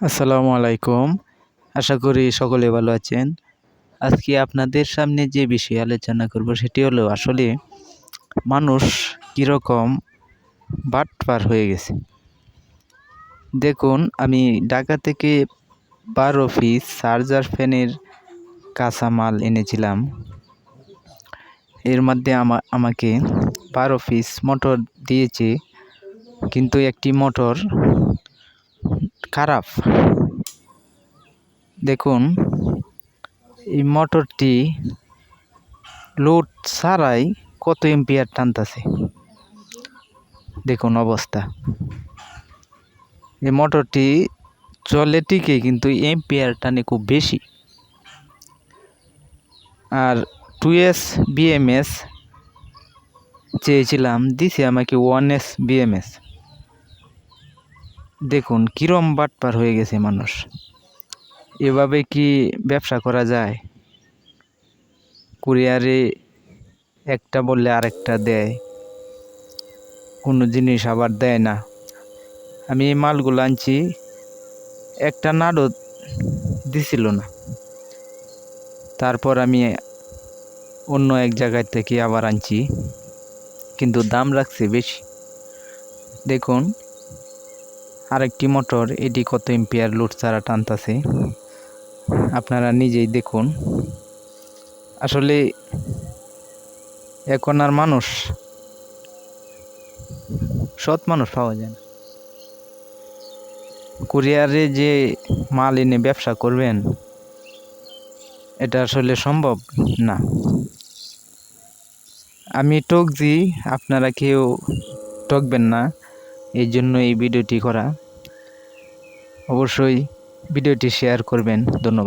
আসসালামু আলাইকুম। আশা করি সকলে ভালো আছেন। আজকে আপনাদের সামনে যে বিষয়ে আলোচনা করব সেটি হলো আসলে মানুষ কীরকম বাট পার হয়ে গেছে। দেখুন, আমি ঢাকা থেকে বারো পিস চার্জার ফ্যানের কাঁচামাল এনেছিলাম। এর মধ্যে আমা, আমাকে বারো পিস মোটর দিয়েছে। কিন্তু একটি মোটর খারাপ। দেখুন, এই মোটরটি লোড ছাড়াই কত এম্পিয়ার টানতেছে। দেখুন অবস্থা। এই মোটরটি চলে টিকে কিন্তু এম্পিয়ার টানে খুব বেশি। আর টু এস বিএমএস চেয়েছিলাম, দিছে আমাকে ওয়ান এস বিএমএস দেখুন, কিরম বাটপার হয়ে গেছে মানুষ। এভাবে কি ব্যবসা করা যায়? কুরিয়ারে একটা বললে আরেকটা দেয়। কোনো জিনিস আবার দেয় না। আমি এই মালগুলো আনছি, একটা নাড়ও দিছিল না। তারপর আমি অন্য এক জায়গায় থেকে আবার আনছি, কিন্তু দাম রাখছে বেশি। দেখুন আরেকটি মোটর এটি কত এম্পিয়ার লোড ছাড়া টানতাছে। আপনারা নিজেই দেখুন। আসলে এখন আর মানুষ, সৎ মানুষ পাওয়া যায় না। কুরিয়ারে যে মাল এনে ব্যবসা করবেন, এটা আসলে সম্ভব না। আমি টকজি আপনারা কেউ টকবেন না। এই জন্য এই ভিডিওটি করা। অবশ্যই ভিডিওটি শেয়ার করবেন। ধন্যবাদ।